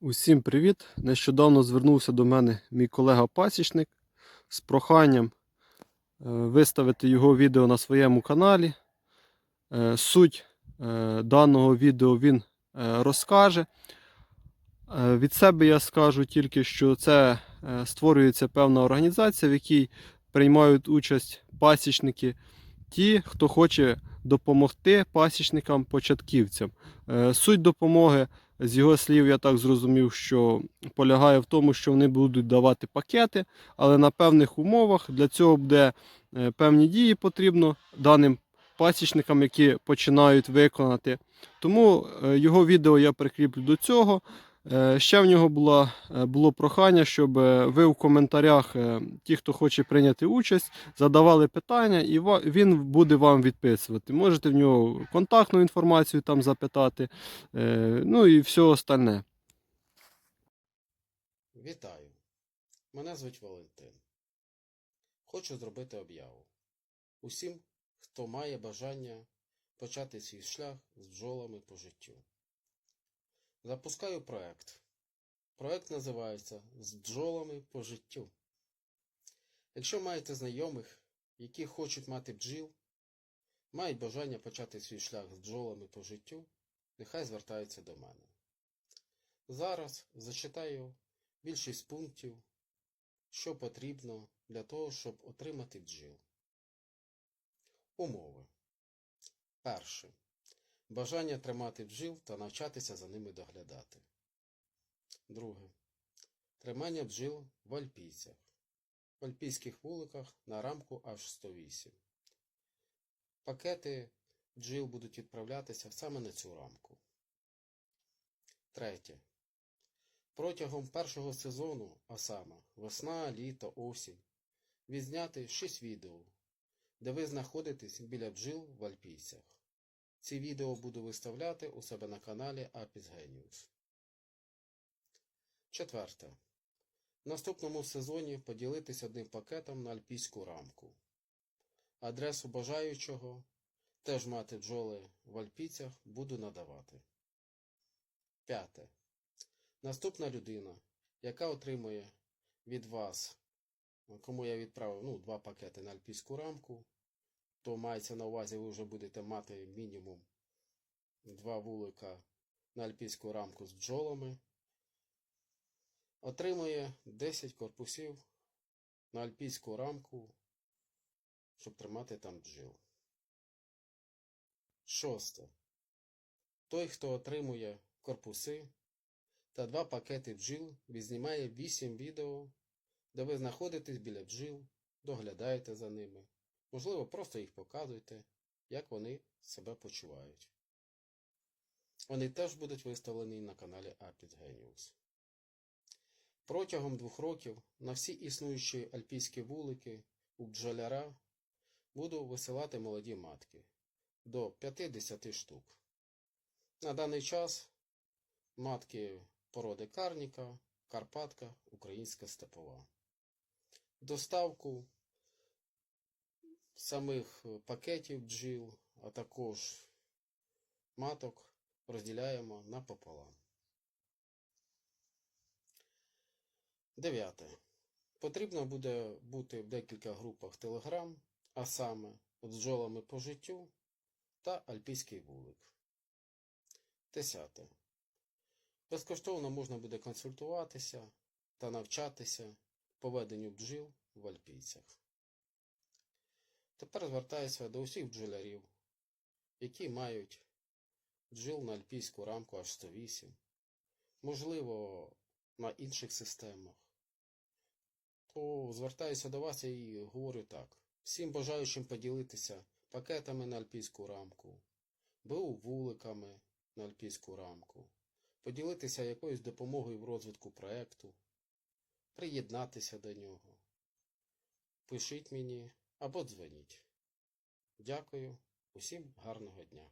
Усім привіт! Нещодавно звернувся до мене мій колега-пасічник з проханням е, виставити його відео на своєму каналі. Е, Суть е, даного відео він розкаже. Від себе я скажу тільки, що це створюється певна організація, в якій приймають участь пасічники, ті, хто хоче допомогти пасічникам-початківцям. Суть допомоги з його слів, я так зрозумів, що полягає в тому, що вони будуть давати пакети, але на певних умовах для цього буде е, певні дії потрібно даним пасічникам, які починають виконати. Тому е, його відео я прикріплю до цього. Е, Ще в нього було, було прохання, щоб е, ви в коментарях, е, ті, хто хоче прийняти участь, задавали питання, і він буде вам відписувати. Можете в нього контактну інформацію там запитати, е, ну і все остальне. Вітаю! Мене звуть Валентин. Хочу зробити об'яву. Усім, хто має бажання почати свій шлях з бджолами по життю. Запускаю проект. Проект називається З бджолами по життю. Якщо маєте знайомих, які хочуть мати бджіл, мають бажання почати свій шлях з бджолами по життю, нехай звертаються до мене. Зараз зачитаю більшість пунктів, що потрібно для того, щоб отримати бджіл. Умови. Перше. Бажання тримати бджіл та навчатися за ними доглядати. Друге. Тримання бджіл в альпійцях. В альпійських вуликах на рамку аж 108. Пакети бджіл будуть відправлятися саме на цю рамку. Третє. Протягом першого сезону, а саме весна, літо, осінь, відзняти 6 відео, де ви знаходитесь біля бджіл в Альпійцях. Ці відео буду виставляти у себе на каналі Apis Genius. Четверте. В наступному сезоні поділитись одним пакетом на альпійську рамку. Адресу бажаючого теж мати бджоли в Альпійцях буду надавати. П'яте. Наступна людина, яка отримує від вас, кому я відправив ну, два пакети на альпійську рамку, то мається на увазі, ви вже будете мати мінімум два вулика на альпійську рамку з бджолами, отримує 10 корпусів на альпійську рамку, щоб тримати там бджіл. Шосте. Той, хто отримує корпуси та два пакети бджіл, відзнімає 8 відео, де ви знаходитесь біля бджіл, доглядаєте за ними. Можливо, просто їх показуєте, як вони себе почувають. Вони теж будуть виставлені на каналі Apis Genius. Протягом двох років на всі існуючі альпійські вулики у бджоляра буду висилати молоді матки до 50 штук. На даний час матки породи Карніка, Карпатка, Українська степова. Доставку самих пакетів бджіл, а також маток розділяємо напополам. Дев'яте. Потрібно буде бути в декілька групах Telegram, а саме бджолами по життю та Альпійський вулик. Десяте. Безкоштовно можна буде консультуватися та навчатися поведенню бджіл в альпійцях. Тепер звертаюся до усіх бджолярів, які мають бджіл на альпійську рамку аж 108, можливо, на інших системах. То звертаюся до вас і говорю так. Всім бажаючим поділитися пакетами на альпійську рамку, БУ вуликами на альпійську рамку, поділитися якоюсь допомогою в розвитку проекту, приєднатися до нього. Пишіть мені або дзвоніть. Дякую, усім гарного дня!